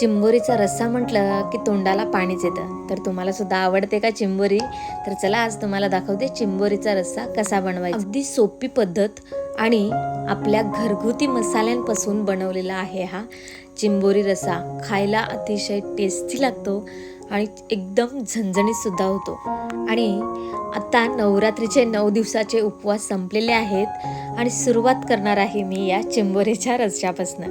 चिंबोरीचा रस्सा म्हटलं की तोंडाला पाणीच येतं. तर तुम्हाला सुद्धा आवडते का चिंबोरी? तर चला आज तुम्हाला दाखवते चिंबोरीचा रस्सा कसा बनवायचा. अगदी सोपी पद्धत आणि आपल्या घरगुती मसाल्यांपासून बनवलेला आहे हा चिंबोरी रस्सा. खायला अतिशय टेस्टी लागतो आणि एकदम झणझणीतसुद्धा होतो. आणि आता नवरात्रीचे नऊ दिवसाचे उपवास संपलेले आहेत आणि सुरुवात करणार आहे मी या चिंबोरीच्या रस्स्यापासनं.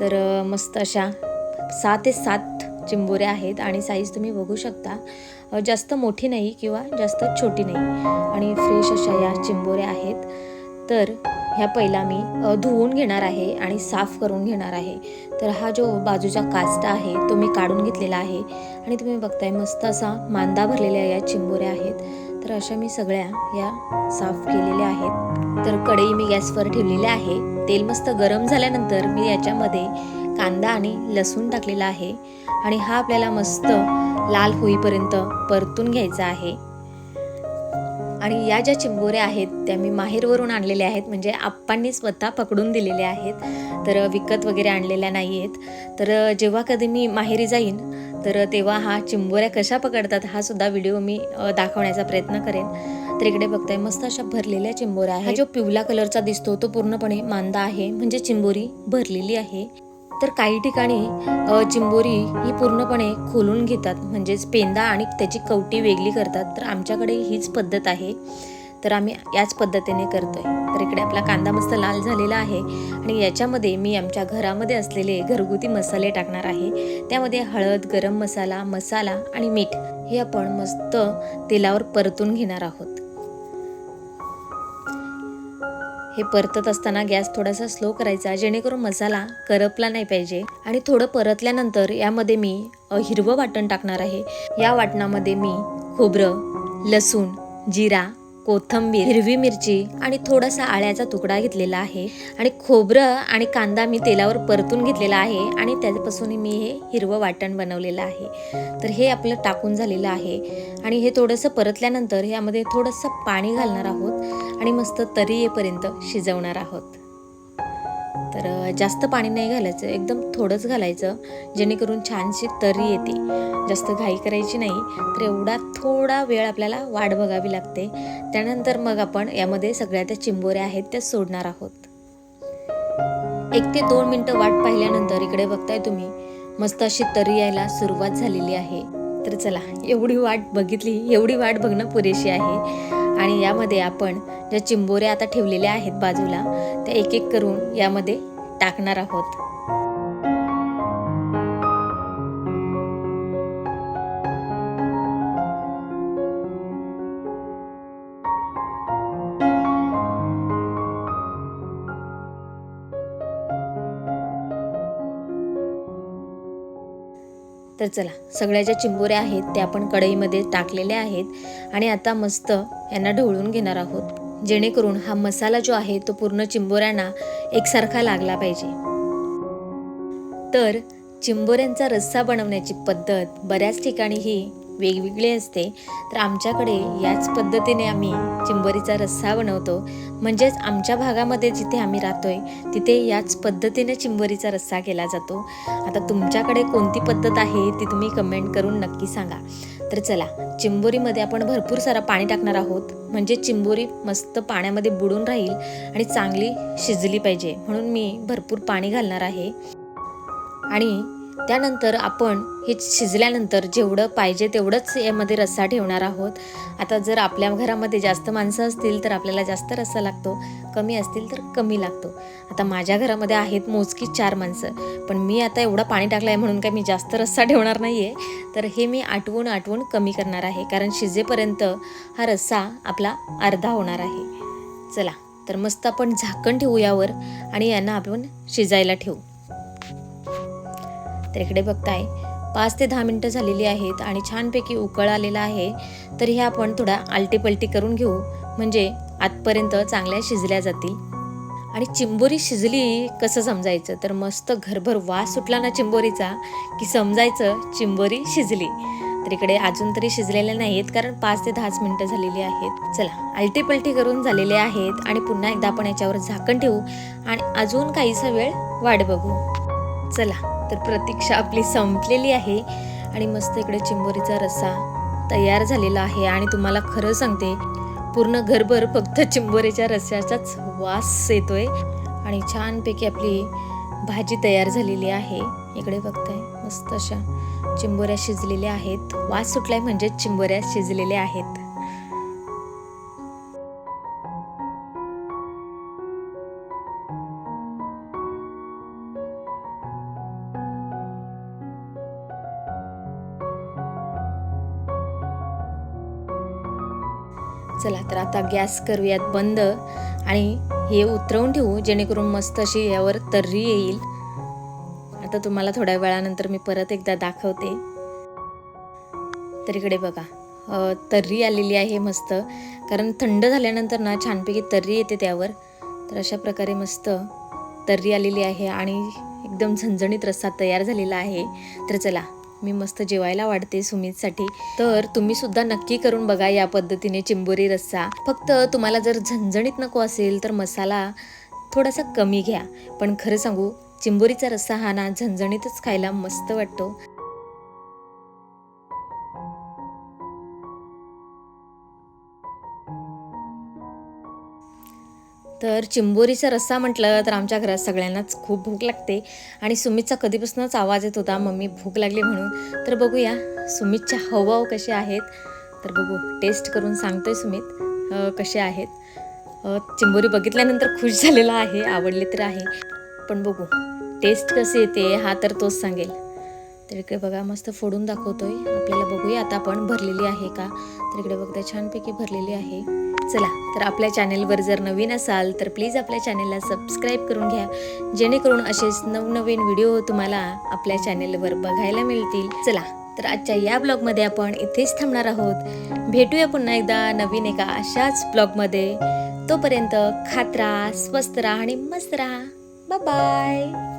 तर मस्त अशा सहा ते सात चिंबोऱ्या आहेत आणि साईज तुम्ही बघू शकता. जास्त मोठी नाही किंवा जास्त छोटी नाही. आणि फ्रेश अशा या चिंबोऱ्या आहेत. तर ह्या पहिला मी धुवून घेणार आहे आणि साफ करून घेणार आहे. तर हा जो बाजूचा कास्टा आहे तो मी काढून घेतलेला आहे. आणि तुम्ही बघताय मस्त असा मांदा भरलेल्या या चिंबोऱ्या आहेत. तर अशा मी सगळ्या या साफ केलेल्या आहेत. तर कढई मी गॅसवर ठेवलेली आहे. तेल मस्त गरम झाल्यानंतर मी याच्यामध्ये कांदा आणि लसूण टाकलेला आहे. आणि हा आपल्याला मस्त लाल होईपर्यंत परतून घ्यायचा आहे. आणि या ज्या चिंबोऱ्या आहेत त्या मी माहेरवरून आणलेल्या आहेत. म्हणजे आप्पांनी स्वतः पकडून दिलेल्या आहेत. तर विकत वगैरे आणलेल्या नाही आहेत. तर जेव्हा कधी मी माहेरी जाईन तर तेव्हा हा चिंबोऱ्या कशा पकडतात हा सुद्धा व्हिडिओ मी दाखवण्याचा प्रयत्न करेन. तर इकडे बघताय मस्त अशा भरलेल्या चिंबोऱ्या आहेत. हा जो पिवळा कलरचा दिसतो तो पूर्णपणे मांदा आहे. म्हणजे चिंबोरी भरलेली आहे. तर काही ठिकाणी चिंबोरी ही पूर्णपणे खोलून घेतात. म्हणजेच पेंदा आणि त्याची कवटी वेगळी करतात. तर आमच्याकडे हीच पद्धत आहे. तर आम्ही याच पद्धतीने करतोय. तर इकडे आपला कांदा मस्त लाल झालेला आहे आणि याच्यामध्ये मी आमच्या घरामध्ये असलेले घरगुती मसाले टाकणार आहे. त्यामध्ये हळद गरम मसाला मसाला आणि मीठ हे आपण मस्त तेलावर परतून घेणार आहोत. हे परतत असताना गॅस थोडासा स्लो करायचा जेणेकरून मसाला करपला नाही पाहिजे. आणि थोडं परतल्यानंतर यामध्ये मी हिरवं वाटण टाकणार आहे. या वाटणामध्ये मी खोबरं लसूण जिरा कोथंबीर हिरवी मिरची आणि थोडासा आळ्याचा तुकडा घेतलेला आहे. आणि खोबरं आणि कांदा मी तेलावर परतून घेतलेला आहे आणि त्यापासून मी हे हिरवं वाटण बनवलेलं आहे. तर हे आपलं टाकून झालेलं आहे. आणि हे थोडंसं परतल्यानंतर यामध्ये थोडंसं पाणी घालणार आहोत आणि मस्त तरी येईपर्यंत शिजवणार आहोत. तर जास्त पाणी नाही घालायचं एकदम थोडंच घालायचं जेणेकरून छानशी तरी येते. जास्त घाई करायची नाही तर एवढा थोडा वेळ आपल्याला वाट बघावी लागते. त्यानंतर मग आपण यामध्ये सगळ्या त्या चिंबोऱ्या आहेत त्या सोडणार आहोत. एक ते दोन मिनटं वाट पाहिल्यानंतर इकडे बघताय तुम्ही मस्त अशी तरी यायला सुरुवात झालेली आहे. तर चला एवढी वाट बघितली एवढी वाट बघणं पुरेशी आहे. आणि यामध्ये आपण ज्या चिंबोऱ्या आता ठेवलेल्या आहेत बाजूला त्या एक एक करून यामध्ये टाकणार आहोत. तर चला सगळ्या ज्या चिंबोऱ्या आहेत त्या आपण कढईमध्ये टाकलेल्या आहेत आणि आता मस्त यांना ढवळून घेणार आहोत. जेणेकरून हा मसाला जो आहे तो पूर्ण चिंबोऱ्यांना एकसारखा लागला पाहिजे. तर चिंबोऱ्यांचा रस्सा बनवण्याची पद्धत बऱ्याच ठिकाणी ही वेगवेगळी असते तर आमच्याकडे याच पद्धतीने आम्ही चिंबोरीचा रस्सा बनवतो. म्हणजेच आमच्या भागामध्ये जिथे आम्ही राहतोय तिथे याच पद्धतीने चिंबोरीचा रस्सा केला जातो. आता तुमच्याकडे कोणती पद्धत आहे ती तुम्ही कमेंट करून नक्की सांगा. तर चला चिंबोरीमध्ये आपण भरपूर सारा पाणी टाकणार आहोत. म्हणजे चिंबोरी मस्त पाण्यामध्ये बुडून राहील आणि चांगली शिजली पाहिजे. म्हणून मी भरपूर पाणी घालणार आहे. आणि त्यानंतर आपण हे शिजल्यानंतर जेवढं पाहिजे तेवढंच यामध्ये रस्सा ठेवणार आहोत. आता जर आपल्या घरामध्ये जास्त माणसं असतील तर आपल्याला जास्त रस्सा लागतो. कमी असतील तर कमी लागतो. आता माझ्या घरामध्ये आहेत मोजकी चार माणसं. पण मी आता एवढं पाणी टाकलं आहे म्हणून काय मी जास्त रस्सा ठेवणार नाही आहे तर हे मी आटवून आटवून कमी करणार आहे. कारण शिजेपर्यंत हा रस्सा आपला अर्धा होणार आहे. चला तर मस्त आपण झाकण ठेवू यावर आणि यांना आपण शिजायला ठेवू. तर इकडे बघताय. पाच ते दहा मिनटं झालेली आहेत आणि छानपैकी उकळ आलेला आहे. तर हे आपण थोडा आलटीपलटी करून घेऊ. म्हणजे आतपर्यंत चांगल्या शिजल्या जातील. आणि चिंबोरी शिजली कसं समजायचं? तर मस्त घरभर वास सुटला ना चिंबोरीचा की समजायचं चिंबोरी शिजली. तर इकडे अजून तरी शिजलेले नाही आहेत कारण पाच ते दहाच मिनटं झालेली आहेत. चला आलटी पलटी करून झालेले आहेत आणि पुन्हा एकदा आपण याच्यावर झाकण ठेवू आणि अजून काहीसा वेळ वाट बघू. चला. तर प्रतीक्षा आपली संपलेली आहे आणि मस्त इकडे चिंबोरीचा रस्सा तयार झालेला आहे. आणि तुम्हाला खरं सांगते पूर्ण घरभर फक्त चिंबोरीच्या रस्स्याचाच वास येतोय. आणि छानपैकी आपली भाजी तयार झालेली आहे. इकडे बघताय मस्त अशा चिंबोऱ्या शिजलेल्या आहेत. वास सुटलाय म्हणजे चिंबोऱ्या शिजलेल्या आहेत. चला तर आता गॅस करूयात बंद आणि हे उतरवून ठेवू जेणेकरून मस्त अशी यावर तर्री येईल. आता तुम्हाला थोड्या वेळानंतर मी परत एकदा दाखवते. तर इकडे बघा तर्री आलेली आहे मस्त. कारण थंड झाल्यानंतर ना छानपैकी तर्री येते त्यावर. तर अशा प्रकारे मस्त तर्री आलेली आहे आणि एकदम झणझणीत रस्सा तयार झालेला आहे. तर चला मी मस्त जेवायला वाढते सुमितसाठी. तर तुम्ही सुद्धा नक्की करून बघा या पद्धतीने चिंबोरी रस्सा. फक्त तुम्हाला जर झणझणीत नको असेल तर मसाला थोडासा कमी घ्या. पण खरं सांगू चिंबोरीचा रस्सा हा ना झणझणीतच खायला मस्त वाटतो. तर चिंबोरीचा रस्सा म्हटलं तर आमच्या घरात सगळ्यांनाच खूप भूक लागते. आणि सुमितचा कधीपासूनच आवाज येत होता मम्मी भूक लागली म्हणून. तर बघूया सुमितच्या हवाव कसे आहेत. तर बघू टेस्ट करून सांगतोय सुमित कसे आहेत. चिंबोरी बघितल्यानंतर खुश झालेला आहे आवडले तर आहे. पण बघू टेस्ट कसे येते हा तर तोच सांगेल. तर इकडे बघा मस्त फोडून दाखवतोय. आपल्याला बघूया आता आपण भरलेली आहे का? तर इकडे बघता छानपैकी भरलेली आहे. चला तर आपल्या चॅनेलवर जर नवीन असाल तर प्लीज आपल्या चॅनेलला सबस्क्राईब करून घ्या. जेणेकरून असेच नवनवीन व्हिडिओ तुम्हाला आपल्या चॅनेलवर बघायला मिळतील. चला तर आजच्या या ब्लॉगमध्ये आपण इथेच थांबणार आहोत. भेटूया पुन्हा एकदा नवीन एका अशाच ब्लॉगमध्ये. तोपर्यंत खात राहा स्वस्त राहा आणि मस्त राहा. बाय